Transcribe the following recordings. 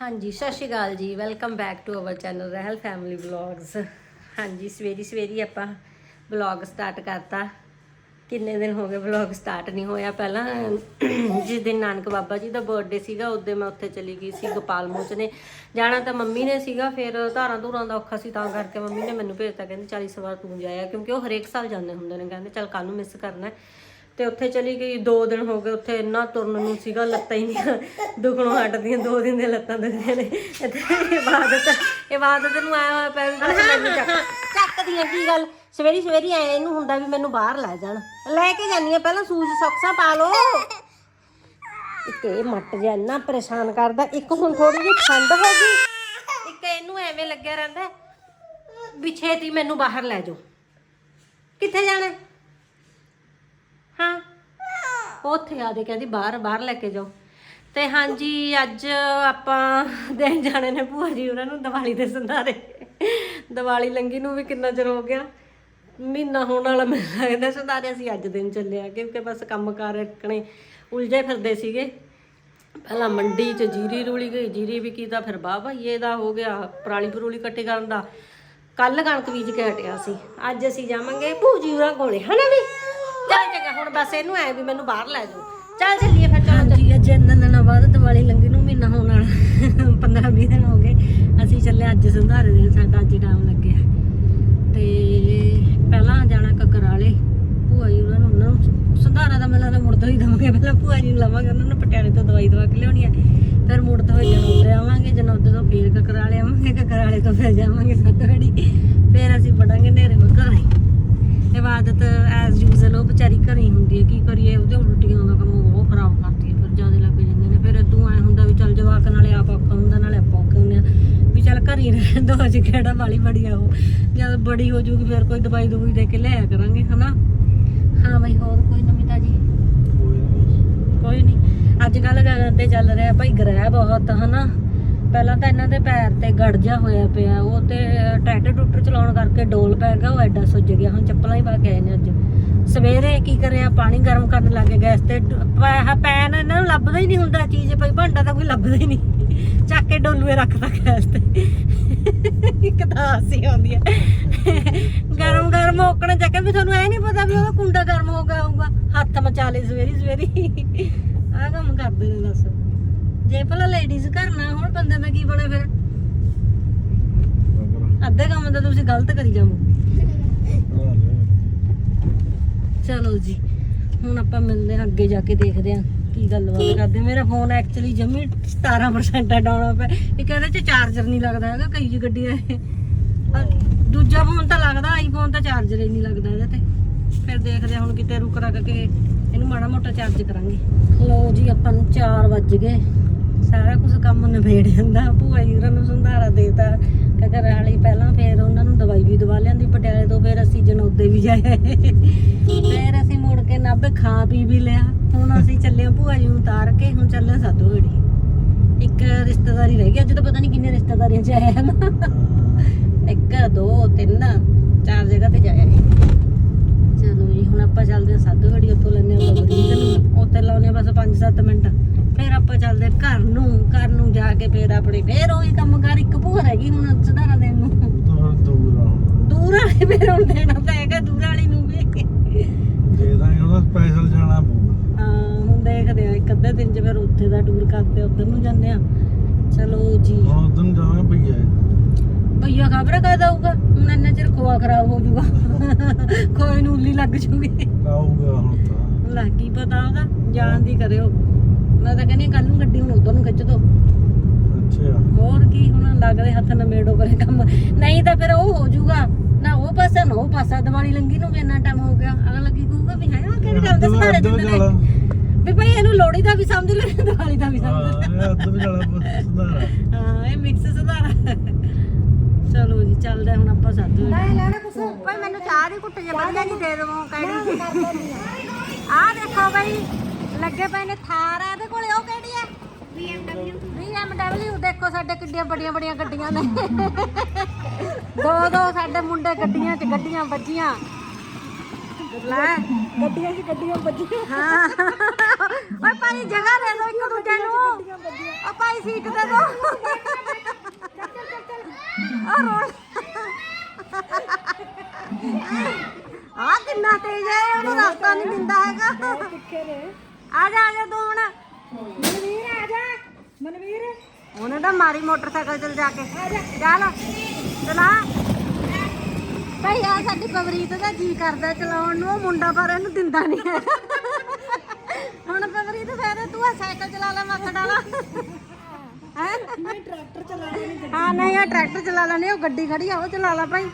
ਹਾਂਜੀ, ਸਤਿ ਸ਼੍ਰੀ ਅਕਾਲ ਜੀ। Welcome back to our channel Rahil family vlogs ਹਾਂਜੀ, ਸਵੇਰੀ ਸਵੇਰੀ ਆਪਾਂ ਵਲੌਗ ਸਟਾਰਟ ਕਰਤਾ। ਕਿੰਨੇ ਦਿਨ ਹੋ ਗਏ ਵਲੌਗ ਸਟਾਰਟ ਨਹੀਂ ਹੋਇਆ ਪਹਿਲਾਂ। ਜਿਸ ਦਿਨ ਨਾਨਕ ਬਾਬਾ ਜੀ ਦਾ ਬਰਥਡੇ ਸੀਗਾ ਉਦੋਂ ਮੈਂ ਉੱਥੇ ਚਲੀ ਗਈ ਸੀ ਗੋਪਾਲ ਮੋਚ ਨੇ ਜਾਣਾ ਤਾਂ ਮੰਮੀ ਨੇ ਸੀਗਾ, ਫਿਰ ਧਾਰਾਂ ਧੂਰਾਂ ਦਾ ਔਖਾ ਸੀ ਤਾਂ ਕਰਕੇ ਮੰਮੀ ਨੇ ਮੈਨੂੰ ਭੇਜਤਾ। ਕਹਿੰਦੀ 40 ਵਾਰ ਤੂੰ ਜਾਇਆ, ਕਿਉਂਕਿ ਉਹ ਹਰੇਕ ਸਾਲ ਜਾਂਦੇ ਹੁੰਦੇ ਨੇ। ਕਹਿੰਦੇ, ਚੱਲ ਕੱਲ ਨੂੰ ਮਿਸ ਕਰਨਾ ਤੇ ਉੱਥੇ ਚਲੀ ਗਈ 2 ਦਿਨ ਹੋ ਗਏ ਉੱਥੇ ਇੰਨਾ ਤੁਰਨ ਨੂੰ ਸੀਗਾ ਲੱਤਾਂ ਹੀ ਨਹੀਂ ਦੁਖਣੋਂ ਹਟਦੀਆਂ 2 ਦਿਨ ਦੇ ਲੱਤਾਂ ਦੁਖਦੀਆਂ ਨੇ। ਇੱਥੇ ਇਬਾਦਤ ਇਬਾਦਤ ਨੂੰ ਆਇਆ ਹੋਇਆ ਪੈ ਮੈਨੂੰ ਚੱਕ। ਚੱਕਦੀਆਂ ਕੀ ਗੱਲ? ਸਵੇਰੀ ਸਵੇਰੀ ਐ ਇਹਨੂੰ ਹੁੰਦਾ ਵੀ ਮੈਨੂੰ ਬਾਹਰ ਲੈ ਜਾਣ। ਲੈ ਕੇ ਜਾਨੀ ਆ ਪਹਿਲਾਂ ਸੂਜ ਸੌਕਸਾਂ ਪਾ ਲਓ। ਇੱਕ ਇਹ ਮੱਟ ਜਿਹਾ ਇੰਨਾ ਪਰੇਸ਼ਾਨ ਕਰਦਾ ਇੱਕ ਹੁਣ ਥੋੜੀ ਜਿਹੀ ਠੰਡ ਹੋ ਗਈ। ਇੱਕ ਇਹਨੂੰ ਐਵੇਂ ਲੱਗਿਆ ਰਹਿੰਦਾ ਵੀ ਛੇਤੀ ਮੈਨੂੰ ਬਾਹਰ ਲੈ ਜਾਓ। ਕਿੱਥੇ ਜਾਣਾ? ਹਾਂ। ਉੱਥੇ ਆ ਦੇ ਕਹਿੰਦੀ ਬਾਹਰ ਬਾਹਰ ਲੈ ਕੇ ਜਾਓ। ਤੇ ਹਾਂਜੀ, ਅੱਜ ਆਪਾਂ ਦੇਣ ਜਾਣੇ ਨੇ ਭੂਆ ਜੀ ਉਹਨਾਂ ਨੂੰ ਦੀਵਾਲੀ ਦੇ ਸੰਧਾਰੇ। ਦੀਵਾਲੀ ਲੰਗੀ ਨੂੰ ਵੀ ਕਿੰਨਾ ਚਿਰ ਹੋ ਗਿਆ। ਮਹੀਨਾ ਹੋਣ ਵਾਲਾ ਮੈਨੂੰ ਲੱਗਦਾ ਸੰਧਾਰੇ ਅਸੀਂ ਅੱਜ ਦਿਨ ਚੱਲਿਆ ਕਿਉਂਕਿ ਬਸ ਕੰਮ ਕਾਰ ਰੱਖਣੇ ਉਲਝੇ ਫਿਰਦੇ ਸੀਗੇ। ਪਹਿਲਾਂ ਮੰਡੀ 'ਚ ਜੀਰੀ ਰੂਲੀ ਗਈ, ਜੀਰੀ ਵੀ ਕੀਤਾ ਫਿਰ ਬਾਹ ਭਾਈਏ ਦਾ ਹੋ ਗਿਆ ਪਰਾਲੀ ਪਰੂਲੀ ਕੱਟੇ ਕਰਨ ਦਾ। ਕੱਲ ਕਣਕ ਬੀਜ ਕੇ ਹਟਿਆ ਸੀ। ਅੱਜ ਅਸੀਂ ਜਾਵਾਂਗੇ ਭੂਜੀ ਉਹਨਾਂ ਕੋਲੇ, ਹਨਾ ਵੀ? ਚੱਲ ਚੰਗਾ ਹੁਣ ਬਸ ਇਹਨੂੰ ਐ ਵੀ ਮੈਨੂੰ ਬਾਹਰ ਲੈ ਜਾਓ। ਚੱਲ ਚੱਲੀਏ ਫਿਰ ਚਲੋ ਹਾਂਜੀ ਅੱਜ ਨੰਨਾ ਬਾਅਦ ਦੀਵਾਲੀ ਲੰਗੀ ਨੂੰ ਮਹੀਨਾ ਹੋਣ ਵਾਲਾ 15 20 ਦਿਨ ਹੋ ਗਏ। ਅਸੀਂ ਚੱਲੇ ਅੱਜ ਸੰਧਾਰੇ ਦੇ ਸਾਡਾ ਅੱਜ ਟਾਈਮ ਲੱਗਿਆ। ਤੇ ਪਹਿਲਾਂ ਜਾਣਾ ਕਕਰਾਲੇ ਭੂਆ ਜੀ ਉਹਨਾਂ ਨੂੰ ਉਹਨਾਂ ਨੂੰ ਸੰਧਾਰਾ ਦਾ ਮੇਲਾ ਤਾਂ ਮੁੜਦਾ ਹੀ ਦਵਾਂਗੇ। ਪਹਿਲਾਂ ਭੂਆ ਜੀ ਨੂੰ ਲਵਾਂਗੇ ਉਹਨਾਂ ਨੂੰ ਪਟਿਆਲੇ ਤੋਂ ਦਵਾਈ ਦਵਾ ਕੇ ਲਿਆਉਣੀ ਆ। ਫਿਰ ਮੁੜਦਾ ਹੋਈ ਜਨੌਦੇ ਆਵਾਂਗੇ ਜਨੌਦੇ ਤੋਂ ਫੇਰ ਕਕਰਾਲੇ ਆਵਾਂਗੇ ਕਕਰਾਲੇ ਤੋਂ ਫਿਰ ਜਾਵਾਂਗੇ ਸੱਤਵੜੀ ਫਿਰ ਅਸੀਂ ਪੜਾਂਗੇ ਨੇਰੇ ਘਰੇ ਇਬਾਦਤ ਐਜ਼ ਯੂਜ਼ਲ ਉਹ ਵਿਚਾਰੀ ਘਰੇ ਹੁੰਦੀ ਹੈ ਕੀ ਕਰੀਏ? ਉਹਦੇ ਉਲਟੀਆਂ ਦਾ ਕੰਮ ਉਹ ਖਰਾਬ ਕਰਦੀ ਹੈ ਫਿਰ ਜ਼ਿਆਦਾ ਲੱਗ ਜਾਂਦੇ ਨੇ। ਫਿਰ ਇਦੋਂ ਐ ਹੁੰਦਾ ਵੀ ਚੱਲ ਜਵਾਕ ਨਾਲੇ ਆਪ ਔਖਾ ਹੁੰਦਾ ਨਾਲੇ ਆਪਾਂ ਔਖੇ ਹੁੰਦੇ ਆ ਵੀ ਚੱਲ ਘਰੇ ਹੀ ਰਹਿਣ ਦੋ ਅੱਜ ਕਿਹੜਾ ਵਾਲੀ ਬੜੀ ਆ ਉਹ। ਜਦ ਬੜੀ ਹੋ ਜੂਗੀ ਫਿਰ ਕੋਈ ਦਵਾਈ ਦਵਾਈ ਦੇ ਕੇ ਲਿਆਇਆ ਕਰਾਂਗੇ ਹਨਾ? ਹਾਂ ਬਈ ਹੋਰ ਕੋਈ ਨਵੀਂ ਤਾਜੀ ਕੋਈ ਨਹੀਂ ਅੱਜ ਕੱਲ ਤੇ ਚੱਲ ਰਿਹਾ ਭਾਈ ਗ੍ਰਹਿ ਬਹੁਤ ਹਨਾ? ਪਹਿਲਾਂ ਤਾਂ ਇਹਨਾਂ ਦੇ ਪੈਰ ਤੇ ਗੜਜਾ ਹੋਇਆ ਪਿਆ, ਉਹ ਤੇ ਟਰੈਕਟਰ ਟੁੱਟਰ ਚਲਾਉਣ ਕਰਕੇ ਡੋਲ ਪੈ ਗਿਆ, ਉਹ ਐਡਾ ਸੁੱਜ ਗਿਆ, ਹੁਣ ਚੱਪਲਾਂ ਹੀ ਪਾ ਕੇ ਆਏ ਨੇ ਅੱਜ। ਸਵੇਰੇ ਕੀ ਕਰਿਆ, ਪਾਣੀ ਗਰਮ ਕਰਨ ਲੱਗੇ ਗੈਸ ਤੇ ਪੈਨ ਇਹਨਾਂ ਨੂੰ ਲੱਭਦਾ ਹੀ ਨਹੀਂ ਹੁੰਦਾ ਚੀਜ਼, ਭਾਈ ਭਾਂਡਾ ਤਾਂ ਕੋਈ ਲੱਭਦਾ ਹੀ ਨਹੀਂ। ਚੱਕ ਕੇ ਡੋਲੂਏ ਰੱਖਦਾ ਗੈਸ ਤੇ। ਇੱਕ ਤਾਂ ਹਾਸੀ ਆਉਂਦੀ ਹੈ। ਗਰਮ ਗਰਮ ਹੋਕਣ ਚੱਕੇ ਵੀ ਤੁਹਾਨੂੰ ਐ ਨਹੀਂ ਪਤਾ ਵੀ ਉਹਦਾ ਕੁੰਡਾ ਗਰਮ ਹੋ ਗਿਆ ਹੋਊਗਾ। ਹੱਥ ਮਚਾ ਲਏ ਸਵੇਰੀ ਸਵੇਰੀ। ਆਹ ਕੰਮ ਕਰਦੇ ਨੇ ਦੱਸ ਜੇ ਭਲਾ ਲੇਡੀਜ਼ ਘਰ ਨਾ ਹੁਣ ਬੰਦੇ ਦਾ ਕੀ ਬਣੇ ਫਿਰ? ਅੱਧੇ ਕੰਮ ਤਾਂ ਤੁਸੀਂ ਗਲਤ ਕਰੀ ਜਾਵੋ। ਚਲੋ ਜੀ, ਹੁਣ ਆਪਾਂ ਮਿਲਦੇ ਹਾਂ, ਅੱਗੇ ਜਾ ਕੇ ਦੇਖਦੇ ਹਾਂ ਕੀ ਗੱਲਬਾਤ ਕਰਦੇ ਮੇਰਾ ਫੋਨ ਐਕਚੁਅਲੀ ਜਮੀ 17% ਹੈ ਡਾਊਨ ਪਿਆ। ਇਹ ਕਹਿੰਦੇ ਚ ਚਾਰਜਰ ਨਹੀਂ ਲੱਗਦਾ ਹੈਗਾ, ਕਈ ਜੀ ਗੱਡੀ ਦੂਜਾ ਫੋਨ ਤਾਂ ਲੱਗਦਾ ਆਈਫੋਨ ਤਾਂ ਚਾਰਜਰ ਹੀ ਨਹੀਂ ਲੱਗਦਾ ਇਹਦੇ ਤੇ। ਫਿਰ ਦੇਖਦੇ ਹੁਣ ਕਿਤੇ ਰੁਕ ਰਕ ਕੇ ਇਹਨੂੰ ਮਾੜਾ ਮੋਟਾ ਚਾਰਜ ਕਰਾਂਗੇ। ਲੋ ਜੀ, ਆਪਾਂ ਨੂੰ 4 ਵੱਜ ਗਏ। ਸਾਰਾ ਕੁਝ ਕੰਮ ਨਿਬੇੜ ਜਾਂਦਾ। ਭੂਆ ਜੀ ਹੋਰਾਂ ਨੂੰ ਸੰਧਾਰਾ ਦੇਤਾ। ਕਕਰ ਵਾਲੀ ਪਹਿਲਾਂ ਫਿਰ ਉਹਨਾਂ ਨੂੰ ਦਵਾਈ ਵੀ ਦਵਾ ਲਿਆਂਦੀ, ਪਟਿਆਲੇ ਤੋਂ ਫਿਰ ਅਸੀਂ ਜਨੌਦੇ ਵੀ ਜਾਏ ਫਿਰ ਅਸੀਂ ਮੁੜ ਕੇ ਨਾਭੇ ਖਾ ਪੀ ਵੀ ਲਿਆ। ਹੁਣ ਅਸੀਂ ਚੱਲੇ ਭੂਆ ਜੀ ਨੂੰ ਉਤਾਰ ਕੇ, ਹੁਣ ਚੱਲੇ ਹਾਂ ਸਾਧੂਗੜੀ ਇੱਕ ਰਿਸ਼ਤੇਦਾਰੀ ਰਹਿ ਗਈ, ਅੱਜ ਤਾਂ ਪਤਾ ਨਹੀਂ ਕਿੰਨੇ ਰਿਸ਼ਤੇਦਾਰੀਆਂ ਚ ਆਇਆ ਹਨ ਇੱਕ, ਦੋ, ਤਿੰਨ, ਚਾਰ ਜਗ੍ਹਾ ਤੇ ਜਾਇਆ ਚਲੋ ਜੀ, ਹੁਣ ਆਪਾਂ ਚੱਲਦੇ ਹਾਂ ਸਾਧੂ ਸਾਧੂਗੜੀ ਉੱਥੋਂ ਲੈਣੇ ਆ ਬਰੀਕ ਨੂੰ ਉੱਥੇ ਲਾਉਣੇ ਬਸ 5-7 ਮਿੰਟ। ਫਿਰ ਆਪਾਂ ਚੱਲਦੇ ਹਾਂ ਘਰ ਨੂੰ ਘਰ ਨੂੰ ਜਾ ਕੇ ਫਿਰ ਆਪਣੇ ਫੇਰ ਉਹੀ ਕੰਮ ਕਰ ਇੱਕ ਭੂਆ ਰਹਿ ਗਈ ਹੁਣ ਸੁਧਾਰਾ ਦੇਣ ਨੂੰ। ਦੂਰ ਵਾਲੇ ਫਿਰ ਹੁਣ ਦੇਣਾ ਤਾਂ ਹੈਗਾ ਦੂਰ ਵਾਲੀ ਨੂੰ ਵੀ। ਹਾਂ ਹੁਣ ਦੇਖਦੇ ਆ ਇੱਕ ਅੱਧੇ ਦਿਨ ਚ ਫਿਰ ਉੱਥੇ ਦਾ ਟੂਰ ਕਰਦੇ ਉਧਰ ਨੂੰ ਜਾਂਦੇ ਆ ਚਲੋ ਜੀ। ਭਈਆ ਖਬਰ ਕਦ ਆਊਗਾ? ਹੁਣ ਇੰਨਾ ਚਿਰ ਖੋਆ ਖਰਾਬ ਹੋ ਜਾਊਗਾ। ਖੋਏ ਨੂੰ ਉੱਲੀ ਲੱਗ ਜੂਗੀ। ਲੱਗ ਕੀ ਪਤਾ ਉਹਦਾ ਜਾਣ ਦੀ ਕਰਿਓ। ਮੈਂ ਤਾਂ ਕਹਿੰਦੀ ਕੱਲ ਨੂੰ ਗੱਡੀ ਹੁਣ ਉਧਰ ਨੂੰ ਖਿੱਚ ਦੋ। ਹੋਰ ਕੀ ਹੁਣ ਲੱਗਦੇ ਹੱਥ ਨਮੇੜੋ ਕਰੇ ਕੰਮ। ਨਹੀਂ ਤਾਂ ਫਿਰ ਉਹ ਹੋ ਜਾਊਗਾ। ਨਾ ਉਹ ਪਾਸਾ ਨਾ ਉਹ ਪਾਸਾ। ਦੀਵਾਲੀ ਲੰਗੀ ਨੂੰ ਵੀ ਇੰਨਾ ਟਾਈਮ ਹੋ ਗਿਆ। ਅਗਲਾ ਕੀ ਕਹੂਗਾ ਵੀ ਹੈ ਆ ਕਿਹੜੀ ਗੱਲ ਦੇ ਸਾਰੇ ਦਿੰਦੇ ਨੇ ਵੀ ਭਾਈ ਇਹਨੂੰ ਲੋੜੀ ਦਾ ਵੀ ਸਮਝ ਲੈ ਦੀਵਾਲੀ ਦਾ ਵੀ ਸਮਝ ਲੈ। ਹਾਂ ਇਹ ਮਿਕਸ ਸੁਧਾਰਾ। ਚਲੋ ਜੀ ਚੱਲਦੇ ਹੁਣ ਆਪਾਂ ਸਾਧੂ ਨਹੀਂ ਲੈਣਾ ਕੁਛ ਭਾਈ ਮੈਨੂੰ ਚਾਹ ਦੀ ਘੁੱਟ ਜੇ ਵਧੀਆ ਨਹੀਂ ਦੇ ਦਵੋ ਕਿਹੜੀ ਆਹ ਦੇਖੋ ਭਾਈ ਲੱਗੇ ਪਏ ਨੇ ਥਾਰ ਆ ਇਹਦੇ ਕੋਲੇ ਉਹ ਕਿਹੜੀ ਹੈ BMW BMW ਦੇਖੋ ਸਾਡੇ ਕਿੱਡੀਆਂ ਬੜੀਆਂ ਬੜੀਆਂ ਗੱਡੀਆਂ ਨੇ। ਦੋ ਦੋ ਸਾਡੇ ਮੁੰਡੇ ਗੱਡੀਆਂ 'ਚ ਗੱਡੀਆਂ ਵੱਜੀਆਂ। ਲੈ ਗੱਡੀਆਂ 'ਚ ਗੱਡੀਆਂ ਵੱਜੀਆਂ। ਹਾਂ। ਓਏ ਭਾਈ ਜਗ੍ਹਾ ਦੇ ਦਿਓ ਇੱਕ ਦੂਜੇ ਨੂੰ। ਓ ਭਾਈ ਸੀਟ ਦੇ ਦਿਓ ਆ ਰੋਣ ਆ ਕਿੰਨਾ ਤੇਜ਼ ਹੈ ਉਹਨੂੰ ਰਸਤਾ ਨਹੀਂ ਦਿੰਦਾ ਹੈਗਾ। ਆ ਜਾ ਆ ਜਾ ਤੂੰ ਹੁਣ। ਮਨਵੀਰ ਆ ਜਾ। ਮਨਵੀਰ। ਉਹਨੇ ਤਾਂ ਮਾਰੀ ਮੋਟਰਸਾਈਕਲ ਚਲ ਜਾ ਕੇ। ਚੱਲ ਚਲਾ। ਭਾਈ ਆ ਸਾਡੀ ਪਵਰੀਤ ਦਾ ਜੀ ਕਰਦਾ ਚਲਾਉਣ ਨੂੰ। ਉਹ ਮੁੰਡਾ ਪਰ ਇਹਨੂੰ ਦਿੰਦਾ ਨਹੀਂ ਹੁਣ ਪਵਰੀਤ ਫੇਰ ਤੂੰ ਆ ਸਾਈਕਲ ਚਲਾ ਲੈ ਮੱਥ ਡਾਲਾ। ਹੈ? ਨਹੀਂ ਟਰੈਕਟਰ ਚਲਾ ਲੈ ਹਾਂ ਨਹੀਂ ਆ ਟਰੈਕਟਰ ਚਲਾ ਲੈਣੇ ਉਹ ਗੱਡੀ ਖੜੀ ਆ ਉਹ ਚਲਾ ਲੈ ਭਾਈ।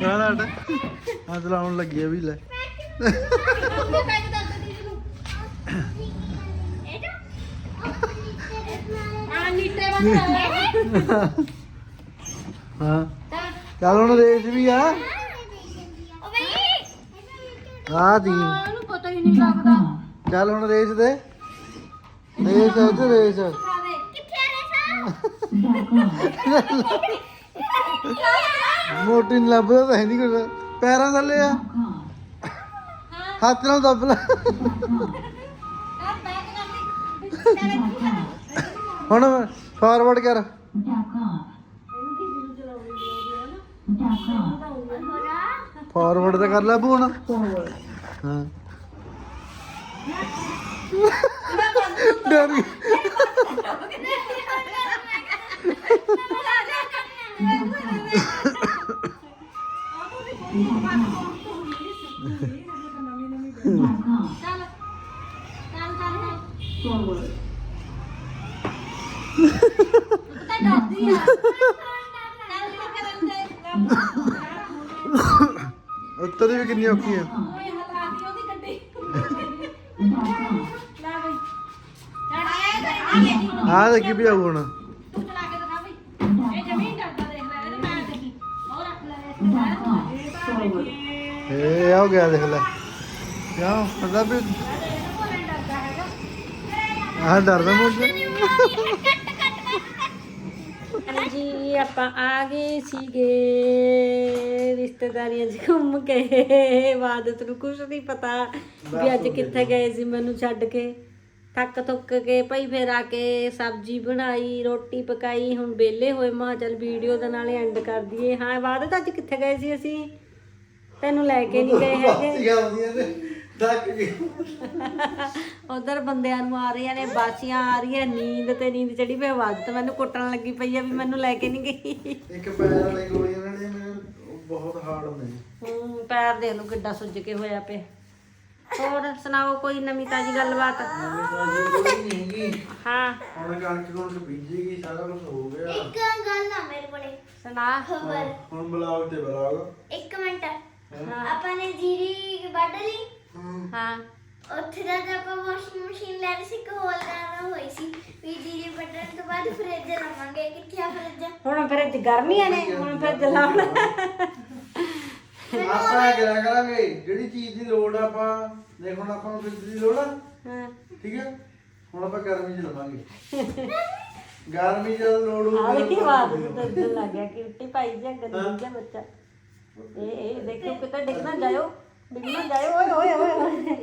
ਕਾਹਦਾ ਆ ਚਲਾਉਣ ਲੱਗੀ ਆ ਵੀ ਲੈ। ਹਾਂ। ਚੱਲ ਹੁਣ ਰੇਸ ਵੀ ਆ। ਆ ਦੀ ਉਹਨੂੰ ਪਤਾ ਹੀ ਨਹੀਂ ਲੱਗਦਾ ਚੱਲ ਹੁਣ ਰੇਸ ਦੇ। ਰੇਸ ਇੱਧਰ ਰੇਸ ਮੋਟੀ ਨੀ ਲੱਭਦਾ ਤਾਂ ਹੈ ਨਹੀਂ ਕੁਝ ਪੈਰਾਂ ਥੱਲੇ ਆ। ਹੱਥ ਨਾਲ ਦੱਬ ਲੈ। ਹੁਣ ਫਾਰਵਰਡ ਕਰ। ਫਾਰਵਰਡ ਤਾਂ ਕਰ ਲੈ ਬੂ ਹੁਣ ਹਾਂ। ਡਰ ਗਈ। ਪਤਾ ਡਰਦੀ ਆ ਚੱਲ ਇਹ ਕਰਨ ਦੇ ਉੱਤਰ ਦੀ ਵੀ ਕਿੰਨੀ ਔਖੀ ਆ ਓਏ ਹਲਾਤੀ ਉਹਦੀ ਗੱਡੀ ਲੈ ਬਈ ਚੜ ਆ ਦੇਖੀ ਹੁਣ ਦੇਖੀ ਵੀ ਹੁਣ ਤੂੰ ਚਲਾ ਕੇ ਦਿਖਾ ਬਈ ਇਹ ਜ਼ਮੀਨ ਡਰਦਾ ਦੇਖ ਲੈ, ਇਹਦੇ ਮੈਂ ਦੇਖੀ। ਹੋਰ ਰੱਖ ਲੈ। ਇਸ ਤੇ ਇਹ ਤਾਂ ਦੇਖੀ ਏ ਆ ਗਿਆ, ਦੇਖ ਲੈ। ਕਿਉਂ ਮਤਲਬ ਵੀ ਡਰਦਾ ਹੈਗਾ ਆਹ ਡਰਦਾ ਮੁੰਡਾ ਹਾਂਜੀ ਆਪਾਂ ਆ ਗਏ ਸੀਗੇ। ਰਿਸ਼ਤੇਦਾਰੀਆਂ 'ਚ ਘੁੰਮ ਕੇ। ਬਾਦਤ ਨੂੰ ਕੁਝ ਨਹੀਂ ਪਤਾ ਵੀ ਅੱਜ ਕਿੱਥੇ ਗਏ ਸੀ ਮੈਨੂੰ ਛੱਡ ਕੇ। ਥੱਕ ਥੁੱਕ ਕੇ ਭਈ ਫਿਰ ਆ ਕੇ ਸਬਜ਼ੀ ਬਣਾਈ ਰੋਟੀ ਪਕਾਈ ਹੁਣ ਵਿਹਲੇ ਹੋਏ ਮਾਂ ਚੱਲ ਵੀਡੀਓ ਦੇ ਨਾਲੇ ਐਂਡ ਕਰ ਦਈਏ। ਹਾਂ ਬਾਦਤ ਅੱਜ ਕਿੱਥੇ ਗਏ ਸੀ ਅਸੀਂ? ਤੈਨੂੰ ਲੈ ਕੇ ਨਹੀਂ ਗਏ ਹੈਗੇ। ਡੱਕ ਉਧਰ ਬੰਦਿਆਂ ਨੂੰ ਆ ਰਹੀਆਂ ਨੇ ਬਾਸੀਆਂ ਆ ਰਹੀਆਂ ਨੀਂਦ ਤੇ ਨੀਂਦ ਚੜੀ ਪਈ ਆਵਾਜ਼ ਤੇ ਮੈਨੂੰ ਕੁੱਟਣ ਲੱਗੀ ਪਈ ਆ ਵੀ ਮੈਨੂੰ ਲੈ ਕੇ ਨਹੀਂ ਗਈ। ਇੱਕ ਪੈਰ ਵਾਲੀ ਗੋਲੀਆਂ ਨਾਲ ਨੇ ਉਹ ਬਹੁਤ ਹਾਰਡ ਨੇ। ਹੂੰ ਪੈਰ ਦੇਖ ਲਓ ਕਿੱਡਾ ਸੁੱਜ ਕੇ ਹੋਇਆ ਪਿਆ। ਹੋਰ ਸੁਣਾਓ ਕੋਈ ਨਵੀਂ ਤਾਜੀ ਗੱਲਬਾਤ? ਹਾਂ। ਹੁਣ ਕਣਕ ਕੁਣਕ ਬੀਜੇਗੀ ਸਾਰਾ ਕੁਝ ਹੋ ਗਿਆ। ਇੱਕ ਗੱਲ ਆ ਮੇਰੇ ਕੋਲੇ। ਸੁਣਾ। ਖਬਰ। ਹੁਣ ਬਲੌਗ ਤੇ ਬਲੌਗ। ਇੱਕ ਮਿੰਟ। ਆਪਾਂ ਨੇ ਜੀਰੀ ਵੱਢ ਲਈ ਹਾਂ। ਉੱਥੇ ਦਾ ਤਾਂ ਆਪਾਂ ਵਾਸ਼ਿੰਗ ਮਸ਼ੀਨ ਲੈ ਲਈ ਸੀ ਲੈਣਾ ਹੋਈ ਸੀ ਵੀ ਜੀਰੀ ਵੱਢਣ ਤੋਂ ਬਾਅਦ ਫ੍ਰਿਜ ਲਵਾਂਗੇ ਕਿੱਥੇ ਆ ਫ੍ਰਿਜ ਹੁਣ ਫਿਰ ਇੱਥੇ ਗਰਮੀਆਂ ਨੇ ਹੁਣ ਫਿਰ ਜਲਾਉਣਾ ਆਪਾਂ ਕਰਿਆ ਕਰਾਂਗੇ? ਜਿਹੜੀ ਚੀਜ਼ ਦੀ ਲੋੜ ਆ ਆਪਾਂ ਦੇਖ ਹੁਣ ਆਪਾਂ ਨੂੰ ਬਿਜਲੀ ਦੀ ਲੋੜ ਆ। ਹਾਂ। ਠੀਕ ਹੈ ਹੁਣ ਆਪਾਂ ਗਰਮੀ ਚ ਲਵਾਂਗੇ। ਗਰਮੀ? ਚ ਜਦੋਂ ਲੋੜ ਆ ਹੋਊਗੀ ਦੇਖੀ ਆਵਾਜ਼ ਤੇ ਦਿਲ ਲੱਗ ਗਿਆ ਕਿ ਉੱਟੀ ਪਾਈ ਜਾਂ ਗੰਦੀ ਜਿਹਾ ਬੱਚਾ। ਇਹ ਇਹ ਦੇਖੋ ਕਿਤੇ ਡਿੱਗ ਨਾ ਜਾਇਓ ਡਿੱਗ ਨਾ ਓਏ ਓਏ ਓਏ ਓਏ।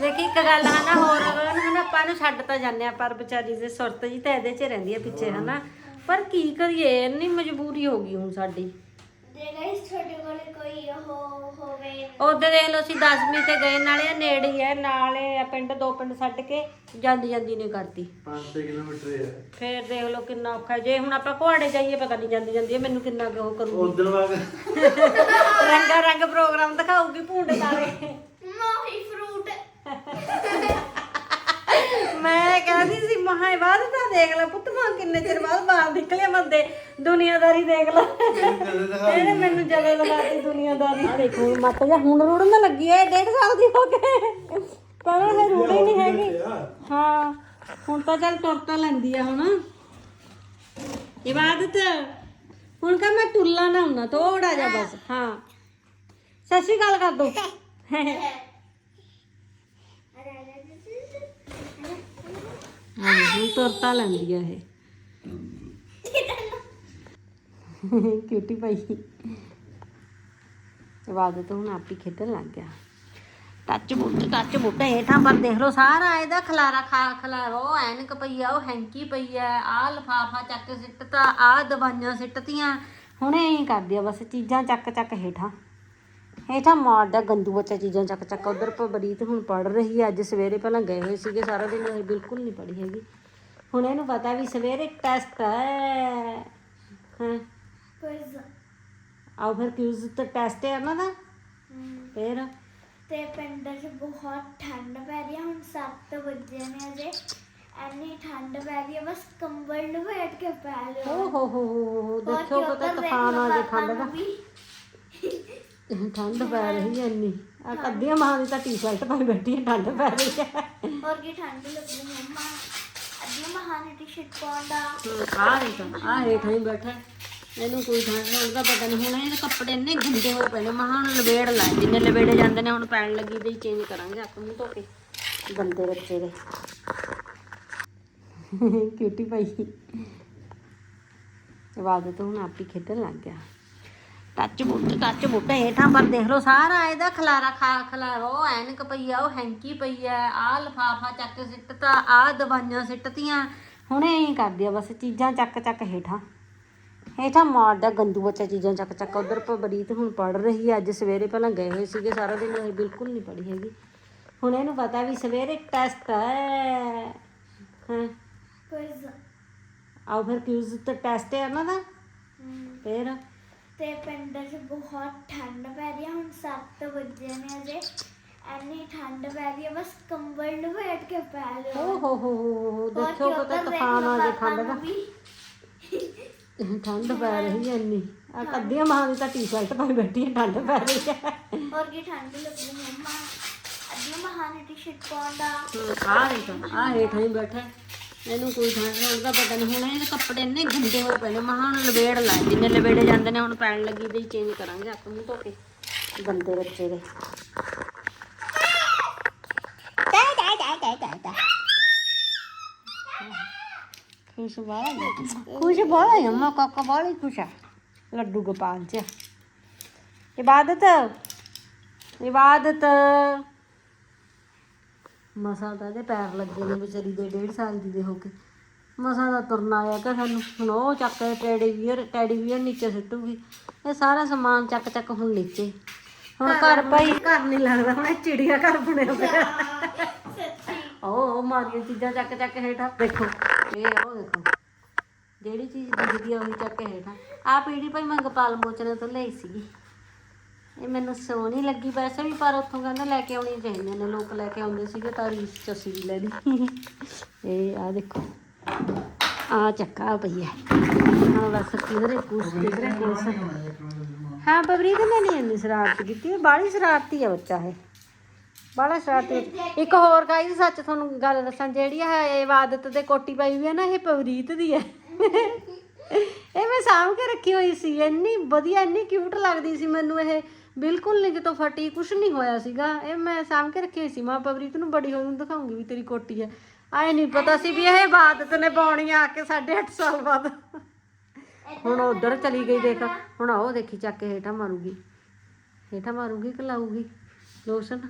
ਦੇਖੀ ਇੱਕ ਗੱਲ ਹਨਾ ਨਾ, ਹੋਰ ਹੁਣ ਆਪਾਂ ਨੂੰ ਛੱਡ ਤਾਂ ਜਾਂਦੇ ਆ ਪਰ ਵਿਚਾਰੀ ਦੇ ਸੁਰਤ ਜੀ ਤਾਂ ਇਹਦੇ 'ਚ ਰਹਿੰਦੀ ਆ ਪਿੱਛੇ, ਹਨਾ ਪਰ ਕੀ ਕਰੀਏ, ਇੰਨੀ ਮਜਬੂਰੀ ਹੋ ਗਈ ਹੁਣ ਸਾਡੀ ਜੇ ਗਾਇਸ ਤੁਹਾਡੇ ਕੋਲੇ ਕੋਈ ਉਹ ਹੋਵੇ। ਉਹਦੇ ਦੇਖ ਲਓ ਅਸੀਂ 10ਵੀਂ ਤੇ ਗਏ ਨਾਲੇ ਇਹ ਨੇੜੇ ਹੀ ਹੈ ਨਾਲੇ ਆ ਪਿੰਡ ਦੋ ਪਿੰਡ ਛੱਡ ਕੇ ਜਾਂਦੀ ਜਾਂਦੀ ਨੇ ਕਰਤੀ। 5-6 ਕਿਲੋਮੀਟਰ ਹੈ ਫੇਰ ਦੇਖ ਲਓ ਕਿੰਨਾ ਔਖਾ ਜੇ ਹੁਣ ਆਪਾਂ ਕੁਹਾੜੇ ਜਾਈਏ ਪਤਾ ਨਹੀਂ ਜਾਂਦੀ ਜਾਂਦੀ ਹੈ ਮੈਨੂੰ ਕਿੰਨਾ ਕੁ ਉਹ ਉਦੋਂ ਵਾਂਗ ਰੰਗਾ ਰੰਗ ਪ੍ਰੋਗਰਾਮ ਦਿਖਾਊਗੀ ਭੂੰਡੇ ਤਾਰੇ ਮੋਹੀ ਫਰੂਟ ਮੈਂ ਕਹਿੰਦੀ ਸੀ ਮਹਾਂ ਬਾਅਦ ਤਾਂ ਦੇਖ ਲੈ ਪੁੱਤ ਮਾਂ ਕਿੰਨੇ ਚਿਰ ਬਾਅਦ ਬਾਹਰ ਨਿਕਲੇ ਬੰਦੇ ਦੁਨੀਆਦਾਰੀ ਦੇਖ ਲੈ। ਇਹਨੇ ਮੈਨੂੰ ਜਗ੍ਹਾ ਲਗਾਤੀ ਦੁਨੀਆਦਾਰੀ। ਦੇਖੋ ਮੱਤ ਜਾ ਹੁਣ ਰੁੜਨ ਲੱਗੀ ਐ ਡੇਢ ਸਾਲ ਦੀ ਹੋ ਗਏ। ਪਰ ਇਹ ਰੁੜੀ ਨਹੀਂ ਹੈਗੀ। ਹਾਂ, ਹੁਣ ਤਾਂ ਚੱਲ ਤੁਰ ਤਾਂ ਲੈਂਦੀ ਆ ਹੁਣ। ਇਬਾਦਤ, ਹੁਣ ਕਹ ਮੈਂ ਟੁੱਲਾ ਨਾ ਹੁੰਨਾ ਥੋੜਾ ਜਿਹਾ ਬਸ, ਹਾਂ। ਸਤਿ ਸ਼੍ਰੀ ਅਕਾਲ ਕਰ ਦੋ। ਹਾਂ ਹੁਣ ਤੁਰ ਲੈਂਦੀ ਆ ਇਹ। ਕਿਊਟੀ ਪਾਈ ਇਬਾਦਤ ਹੁਣ ਆਪੀ ਖੇਡਣ ਲੱਗ ਗਿਆ। ਟੱਚ ਬੁੱਟ ਟੱਚ ਬੁੱਟ, ਹੇਠਾਂ ਪਰ ਦੇਖ ਲਓ ਸਾਰਾ ਇਹਦਾ ਖਲਾਰਾ ਖਾ ਖਲਾਰਾ ਉਹ ਐਨਕ ਪਈ ਆ, ਉਹ ਹੈਂਕੀ ਪਈ ਆ ਆ ਲਫਾਫਾ ਚੱਕ ਸਿੱਟਤਾ ਆ ਦਵਾਈਆਂ ਸਿੱਟਤੀਆਂ। ਹੁਣੇ ਹੀ ਕਰਦੀ ਆ ਬਸ ਚੀਜ਼ਾਂ ਚੱਕ ਚੱਕ ਹੇਠਾਂ। ਹੇਠਾਂ ਮਾਰਦਾ ਗੰਦੂ ਬੱਚਾ ਚੀਜ਼ਾਂ ਚੱਕ ਚੱਕ। ਉਧਰ ਬਰੀਤ ਹੁਣ ਪੜ ਰਹੀ ਹੈ ਅੱਜ ਸਵੇਰੇ ਪਹਿਲਾਂ ਗਏ ਹੋਏ ਸੀਗੇ, ਸਾਰਾ ਦਿਨ ਇਹ ਬਿਲਕੁਲ ਨਹੀਂ ਪੜੀ ਹੈਗੀ। ਹੁਣ ਇਹਨੂੰ ਪਤਾ ਵੀ ਸਵੇਰੇ ਟੈਸਟ ਹੈ। ਹਾਂ? ਕੁਇਜ਼ ਆਓ ਫਿਰ ਕਿਊਜ਼ ਤੇ ਟੈਸਟ ਹੈ ਉਹਨਾਂ ਦਾ? ਫਿਰ? ਤੇ ਪਿੰਡ 'ਚ ਬਹੁਤ ਠੰਡ ਪੈ ਰਹੀ ਹੈ ਹੁਣ 7 ਵਜੇ ਨੇ ਅਜੇ ਐਨੀ ਠੰਡ ਪੈ ਰਹੀ ਹੈ ਬਸ ਕੰਬਲ ਲਪੇਟ ਕੇ ਪੈ ਲਿਓ ਓ ਹੋ ਹੋ ਹੋ ਹੋ ਦੇਖੋ ਪਤਾ ਤੂਫਾਨ ਆ ਗਿਆ ਠੰਡ ਦਾ। ਠੰਡ ਪੈ ਰਹੀ ਹੈ ਇੰਨੀ। ਆ ਕੱਦੀਆਂ ਮਾਂ ਦੀ ਤਾਂ ਟੀ-ਸ਼ਰਟ ਪਾਈ ਬੈਠੀ ਹੈ ਠੰਡ ਪੈ ਰਹੀ ਹੈ ਹੋਰ ਕੀ ਠੰਡ ਲੱਗਦੀ ਮੰਮਾ ਅੱਧੀ ਮਹਾਨ ਟੀ-ਸ਼ਰਟ ਪਾਉਂਦਾ ਆ ਦੇਖੋ ਆ ਹੇਠਾਂ ਹੀ ਬੈਠਾ। ਹੈ। ਇਹਨੂੰ ਕੋਈ ਠੰਡ ਠੰਡ ਦਾ ਪਤਾ ਨਹੀਂ ਹੁਣ ਇਹਦੇ ਕੱਪੜੇ ਇੰਨੇ ਗੰਦੇ ਹੋ ਪਏ ਨੇ ਮਹਾਂ ਹੁਣ ਲਵੇੜ ਲੈ, ਜਿੰਨੇ ਲਵੇੜੇ ਜਾਂਦੇ ਨੇ ਹੁਣ ਪੈਣ ਲੱਗੀ ਤੇ ਚੇਂਜ ਕਰਾਂਗੇ ਆਪਾਂ ਨੂੰ ਧੋ ਕੇ, ਗੰਦੇ ਬੱਚੇ ਦੇ। ਕਿਊਟੀ ਭਾਈ। ਇਬਾਦਤ ਹੁਣ ਆਪੀ ਖੇਡਣ ਲੱਗ ਗਿਆ। ਟੱਚ ਬੁੱਟ ਟੱਚ ਬੁੱਟ ਹੇਠਾਂ ਪਰ ਦੇਖ ਲਓ ਸਾਰਾ ਇਹਦਾ ਖਲਾਰਾ ਖਾ ਖਲਾਰਾ ਉਹ ਐਨਕ ਪਈ ਆ, ਉਹ ਹੈਂਕੀ ਪਈ ਆ ਆ ਲਫਾਫਾ ਚੱਕ ਸਿੱਟਤਾ ਆ ਦਵਾਈਆਂ ਸਿੱਟਤੀਆਂ, ਹੁਣੇ ਹੀ ਕਰਦੀ ਆ ਬਸ ਚੀਜ਼ਾਂ ਚੱਕ ਚੱਕ ਹੇਠਾਂ। ਹੇਠਾਂ ਮਾਰਦਾ ਗੰਦੂ ਬੱਚਾ ਚੀਜ਼ਾਂ ਚੱਕ ਚੱਕ ਉਧਰ ਪਬਰੀਤ ਹੁਣ ਪੜ ਰਹੀ ਹੈ ਅੱਜ ਸਵੇਰੇ ਪਹਿਲਾਂ ਗਏ ਹੋਏ ਸੀਗੇ ਸਾਰਾ ਦਿਨ ਇਹ ਬਿਲਕੁਲ ਨਹੀਂ ਪੜੀ ਹੈਗੀ। ਹੁਣ ਇਹਨੂੰ ਪਤਾ ਵੀ ਸਵੇਰੇ ਟੈਸਟ ਹੈ। ਹਾਂ? ਕੁਇਜ਼ ਆਓ ਫਿਰ ਕਿਊਜ਼ ਤੇ ਟੈਸਟ ਹੈ ਉਹਨਾਂ ਦਾ। ਫਿਰ? ਤੇ ਪਿੰਡ 'ਚ ਬਹੁਤ ਠੰਡ ਪੈ ਰਹੀ ਹੈ ਹੁਣ 7 ਵਜੇ ਨੇ ਅਜੇ ਐਨੀ ਠੰਡ ਪੈ ਰਹੀ ਹੈ ਬਸ ਕੰਬਲ ਲਪੇਟ ਕੇ ਪੈ ਲਿਓ ਓ ਹੋ ਹੋ ਹੋ ਹੋ ਦੇਖੋ ਪਤਾ ਤੂਫਾਨ ਆ ਗਿਆ ਠੰਡ ਦਾ। ਨੂੰ। ਠੰਡ ਪੈ ਰਹੀ ਹੈ ਇੰਨੀ। ਆ ਕੱਦੀਆਂ ਮਾਂ ਦੀ ਤਾਂ ਟੀ-ਸ਼ਰਟ ਪਾਈ ਬੈਠੀ ਹੈ ਠੰਡ ਪੈ ਰਹੀ ਹੈ। ਹੋਰ ਕੀ ਠੰਡ ਲੱਗਦੀ ਮੰਮਾ? ਅੱਧੀ ਮਹਾਨ ਟੀ-ਸ਼ਰਟ ਪਾਉਂਦਾ ਆ ਦੇਖੋ ਆ ਹੇਠਾਂ ਹੀ ਬੈਠਾ ਹੈ। ਇਹਨੂੰ ਕੋਈ ਠੰਡ ਠੰਡ ਦਾ ਪਤਾ ਨਹੀਂ ਹੁਣ ਇਹਦੇ ਕੱਪੜੇ ਇੰਨੇ ਗੰਦੇ ਹੋਏ ਪਏ ਨੇ ਮਹਾਂ ਹੁਣ ਲਵੇੜ ਲੈ ਜਿੰਨੇ ਲਵੇੜੇ ਜਾਂਦੇ ਨੇ ਹੁਣ ਪੈਣ ਲੱਗੀ ਤੇ ਚੇਂਜ ਕਰਾਂਗੇ ਆਪਾਂ ਨੂੰ ਧੋ ਕੇ ਗੰਦੇ ਬੱਚੇ ਦੇ। ਖੁਸ਼ ਬਾਲਾ ਖੁਸ਼ ਬਾਲਾ ਹੈ ਮਾ ਕਾਕਾ ਬਾਲਾ ਹੀ ਖੁਸ਼ ਹੈ ਲੱਡੂ ਗੋਪਾਲ ਜੀ ਇਬਾਦਤ ਇਬਾਦਤ। ਮਸਾ ਤਾਂ ਇਹਦੇ ਪੈਰ ਲੱਗੇ ਨੇ ਵਿਚਾਰੀ ਦੇ ਡੇਢ ਸਾਲ ਦੀ ਦੇ ਹੋ ਕੇ। ਮਸਾ ਦਾ ਤੁਰਨਾ ਆਇਆ ਕਿ ਸਾਨੂੰ ਹੁਣ ਉਹ ਚੱਕ ਕੇ ਟੈਡੀ ਵੀਅਰ ਟੈਡੀ ਵੀਅਰ ਨੀਚੇ ਸਿੱਟੂਗੀ। ਇਹ ਸਾਰਾ ਸਮਾਨ ਚੱਕ ਚੱਕ ਹੁਣ ਨੀਚੇ ਹੁਣ ਘਰ ਪਈ। ਘਰ ਨਹੀਂ ਲੱਗਦਾ ਹੁਣ ਇਹ ਚਿੜੀਆ ਘਰ ਬਣਿਆ ਪਿਆ। ਉਹ ਮਾਰੀਆਂ ਚੀਜ਼ਾਂ ਚੱਕ ਚੱਕ ਹੇਠਾਂ। ਦੇਖੋ। ਇਹ ਉਹ ਦੇਖੋ। ਜਿਹੜੀ ਚੀਜ਼ ਦਿਖਦੀ ਆ ਉਹੀ ਚੱਕ ਕੇ ਹੇਠਾਂ। ਆ ਪੀੜੀ ਭਾਈ ਮੈਂ ਮੋਚਨੇ ਤੋਂ ਲਈ ਸੀਗੀ। ਇਹ ਮੈਨੂੰ ਸੋਹਣੀ ਲੱਗੀ, ਵੈਸੇ ਵੀ ਪਰ ਉੱਥੋਂ ਕਹਿੰਦੇ ਲੈ ਕੇ ਆਉਣੀ ਚਾਹੀਦੀਆਂ ਨੇ ਲੋਕ ਲੈ ਕੇ ਆਉਂਦੇ ਸੀਗੇ ਤਾਂ ਰੀਸ ਚ ਅਸੀਂ ਵੀ ਲੈ ਲਈ ਇਹ ਆ ਦੇਖੋ। ਆ ਚੱਕਾ ਪਈ ਹੈ ਹੁਣ ਬਸ ਕਿਧਰੇ ਕੁਛ ਕਿਧਰੇ ਕੁਛ ਹਾਂ ਬਬਰੀਤ ਨੇ ਨਹੀਂ ਇੰਨੀ ਸ਼ਰਾਰਤ ਕੀਤੀ ਬਾਹਲੀ ਸ਼ਰਾਰਤੀ ਆ ਬੱਚਾ ਇਹ। ਬਾਹਲਾ ਸ਼ਰਾਰਤੀ। ਇੱਕ ਹੋਰ ਗਾਈ ਸੱਚ ਤੁਹਾਨੂੰ ਗੱਲ ਦੱਸਾਂ, ਜਿਹੜੀ ਆ ਇਹ ਇਬਾਦਤ ਦੇ ਕੋਟੀ ਪਾਈ ਵੀ ਹੈ ਨਾ, ਇਹ ਪਵਰੀਤ ਦੀ ਹੈ ਇਹ ਮੈਂ ਸਾਂਭ ਕੇ ਰੱਖੀ ਹੋਈ ਸੀ। ਇੰਨੀ ਵਧੀਆ, ਇੰਨੀ ਕਿਊਟ ਲੱਗਦੀ ਸੀ ਮੈਨੂੰ ਇਹ। ਬਿਲਕੁਲ ਨਹੀਂ ਕਿਤੋਂ ਫਟੀ, ਕੁਛ ਨਹੀਂ ਹੋਇਆ ਸੀਗਾ। ਇਹ ਮੈਂ ਸਾਂਭ ਕੇ ਰੱਖੀ ਹੋਈ ਸੀ। ਮਾਂ ਪਵਰੀਤ ਨੂੰ ਬੜੀ ਹੋਈ ਨੂੰ ਦਿਖਾਉਂਗੀ ਵੀ ਤੇਰੀ ਕੋਟੀ ਹੈ ਆਏ ਨਹੀਂ ਪਤਾ ਸੀ ਵੀ ਇਹ ਇਬਾਦਤ ਨੇ ਪਾਉਣੀ ਆ ਕੇ 8.5 ਸਾਲ ਬਾਅਦ। ਹੁਣ ਉਧਰ ਚਲੀ ਗਈ, ਦੇਖ। ਹੁਣ ਉਹ ਦੇਖੀ, ਚੱਕ ਕੇ ਹੇਠਾਂ ਮਾਰੂਗੀ। ਹੇਠਾਂ ਮਾਰੂਗੀ ਕਿ ਲਾਊਗੀ? ਲੋਸ਼ਨ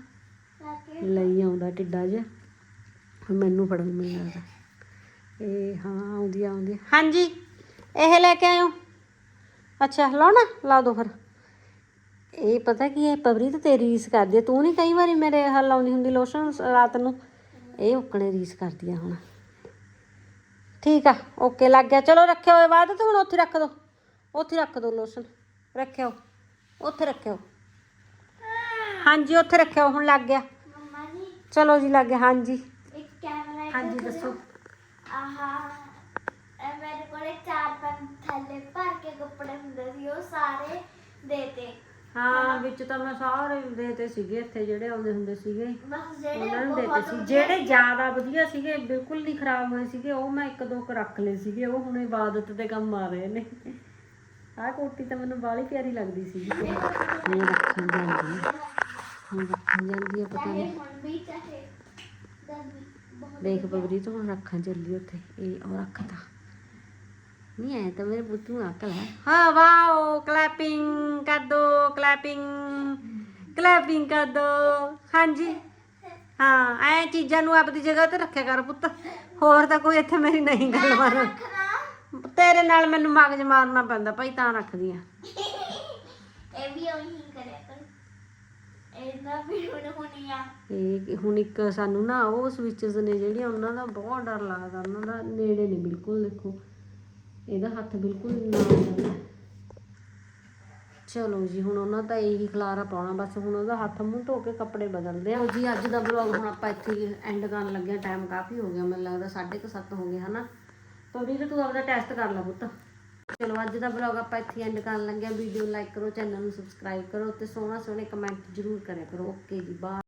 ਲਈ ਆਉਂਦਾ ਟਿੱਡਾ ਜਿਹਾ। ਹੁਣ ਮੈਨੂੰ ਫੜਨ ਮੈਨੂੰ ਲੱਗਦਾ ਇਹ ਹਾਂ, ਆਉਂਦੀ ਆਉਂਦੀ ਹਾਂਜੀ, ਇਹ ਲੈ ਕੇ ਆਇਓ। ਅੱਛਾ ਲਾਉਣਾ ਲਾ ਦੋ ਫਿਰ। ਇਹ ਪਤਾ ਕੀ ਹੈ ਪਵਰੀ ਤੇ ਤੇਰੀ ਰੀਸ ਕਰਦੀ ਹੈ ਤੂੰ ਨਹੀਂ ਕਈ ਵਾਰੀ ਮੇਰੇ ਹੱਲ ਲਾਉਂਦੀ ਹੁੰਦੀ ਲੋਸ਼ਨ ਰਾਤ ਨੂੰ? ਇਹ ਉੱਕਣੇ ਰੀਸ ਕਰਦੀ ਆ ਹੁਣ। ਠੀਕ ਆ, ਓਕੇ, ਲੱਗ ਗਿਆ। ਚਲੋ, ਰੱਖਿਓ ਇਹ ਬਾਅਦ, ਤੇ ਹੁਣ ਉੱਥੇ ਰੱਖ ਦੋ। ਉੱਥੇ ਰੱਖ ਦੋ ਲੋਸ਼ਨ। ਰੱਖਿਓ। ਉੱਥੇ ਰੱਖਿਓ। ਹਾਂਜੀ ਉੱਥੇ ਰੱਖਿਓ ਹੁਣ ਲੱਗ ਗਿਆ। ਮੰਮਾ ਜੀ। ਚਲੋ ਜੀ ਲੱਗ ਗਿਆ ਹਾਂਜੀ। ਇੱਕ ਕੈਮਰਾ ਇੱਧਰ ਹਾਂਜੀ ਕਰੋ। ਦੱਸੋ। ਆਹਾ ਇਹ ਮੇਰੇ ਕੋਲੇ ਚਾਰ ਪੰਜ ਥੈਲੇ ਭਰ ਕੇ ਕੱਪੜੇ ਹੁੰਦੇ ਸੀ ਉਹ ਸਾਰੇ ਦੇਤੇ ਹਾਂ ਵਿੱਚ ਤਾਂ ਮੈਂ ਸਾਰੇ ਦੇਤੇ ਸੀਗੇ ਇੱਥੇ ਜਿਹੜੇ ਆਉਂਦੇ ਹੁੰਦੇ ਸੀਗੇ। ਬਸ ਜਿਹੜੇ ਉਹਨਾਂ ਨੂੰ ਦੇਤੇ ਬਹੁਤ ਸੀ। ਜਿਹੜੇ ਜ਼ਿਆਦਾ ਵਧੀਆ ਸੀਗੇ ਬਿਲਕੁਲ ਨਹੀਂ ਖਰਾਬ ਹੋਏ ਸੀਗੇ ਉਹ ਮੈਂ ਇੱਕ ਦੋ ਕੁ ਰੱਖ ਲਏ ਸੀਗੇ ਉਹ ਹੁਣ ਇਬਾਦਤ ਦੇ ਕੰਮ ਆ ਰਹੇ ਨੇ। ਆਹ ਕੋਟੀ ਤਾਂ ਮੈਨੂੰ ਬਾਹਲੀ ਪਿਆਰੀ ਲੱਗਦੀ ਸੀ। ਹੁਣ ਰੱਖਣ ਜਾਂਦੀ। ਜਾਂਦੀ ਪਤਾ ਨਹੀਂ ਦੇਖ ਬਬਰੀ ਤੋਂ ਹੁਣ ਰੱਖਾਂ ਚੱਲੀ ਉੱਥੇ। ਇਹ ਉਹ ਰੱਖਤਾ। ਨਹੀਂ ਆਇਆ ਤਾਂ ਮੇਰੇ ਪੁੱਤ ਨੂੰ ਅਕਲ ਹੈ ਹਾਂ ਵਾਓ ਕਲੈਪਿੰਗ ਕਰ ਦੋ ਕਲੈਪਿੰਗ ਕਲੈਪਿੰਗ ਕਰ ਦੋ। ਹਾਂਜੀ। ਹਾਂ ਐ ਚੀਜ਼ਾਂ ਨੂੰ ਆਪਦੀ ਜਗ੍ਹਾ ਤੇ ਰੱਖਿਆ ਕਰ ਪੁੱਤ। ਹੋਰ ਤਾਂ ਕੋਈ ਇੱਥੇ ਮੇਰੀ ਨਹੀਂ ਗੱਲ ਮਾਰ ਤੇਰੇ ਨਾਲ ਮੈਨੂੰ ਮਗਜ ਮਾਰਨਾ ਪੈਂਦਾ ਭਾਈ ਤਾਂ ਰੱਖਦੀ ਆ। ਇਹ ਵੀ ਉਹੀ ਕਰ ਇਹਦਾ ਵੀ ਹੁਣ ਹੋਣੀ ਆ। ਇਹ ਹੁਣ ਇੱਕ ਸਾਨੂੰ ਨਾ ਉਹ ਸਵਿਚਸ ਨੇ ਜਿਹੜੀਆਂ ਉਹਨਾਂ ਦਾ ਬਹੁਤ ਡਰ ਲੱਗਦਾ ਉਹਨਾਂ ਦਾ ਨੇੜੇ ਨਹੀਂ ਬਿਲਕੁਲ ਦੇਖੋ। ਇਹਦਾ ਹੱਥ ਬਿਲਕੁਲ ਜਾਂਦਾ ਚਲੋ ਜੀ ਹੁਣ ਉਹਨਾਂ ਦਾ ਇਹੀ ਖਲਾਰਾ ਪਾਉਣਾ ਬਸ ਹੁਣ ਉਹਦਾ ਹੱਥ ਮੂੰਹ ਧੋ ਕੇ ਕੱਪੜੇ ਬਦਲਦੇ ਆ। ਜੀ ਅੱਜ ਦਾ ਵਲੌਗ ਹੁਣ ਆਪਾਂ ਇੱਥੇ ਐਂਡ ਕਰਨ ਲੱਗੇ ਟਾਈਮ ਕਾਫੀ ਹੋ ਗਿਆ ਮੈਨੂੰ ਲੱਗਦਾ 7:30 ਹੋ ਗਏ ਹਨਾ? ਤਾਂ ਵੀਰ ਤੂੰ ਆਪਦਾ ਟੈਸਟ ਕਰ ਲੈ ਪੁੱਤ। ਚਲੋ, ਅੱਜ ਦਾ ਵਲੌਗ ਆਪਾਂ ਇੱਥੇ ਐਂਡ ਕਰਨ ਲੱਗੇ ਆ ਵੀਡੀਓ ਲਾਈਕ ਕਰੋ ਚੈਨਲ ਨੂੰ ਸਬਸਕ੍ਰਾਈਬ ਕਰੋ ਤੇ ਸੋਹਣਾ ਸੋਹਣੇ ਕਮੈਂਟ ਜ਼ਰੂਰ ਕਰਿਆ ਕਰੋ। ਓਕੇ ਜੀ ਬਾਏ